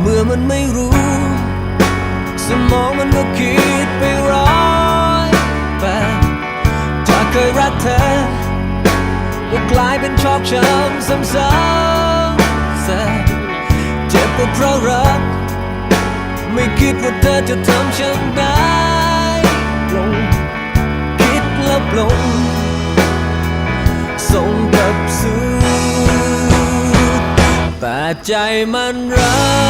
เมื่อมันไม่รู้ สมองมันก็คิดไปร้อยแปดจากเคยรักเธอก็กลายเป็นชอกช้ำซ้ำๆแสนเจ็บก็เพราะรัก ไม่คิดว่าเธอจะทำฉันได้ลงคิดแล้วปลงส่งกับสู่แต่ใจมันรัก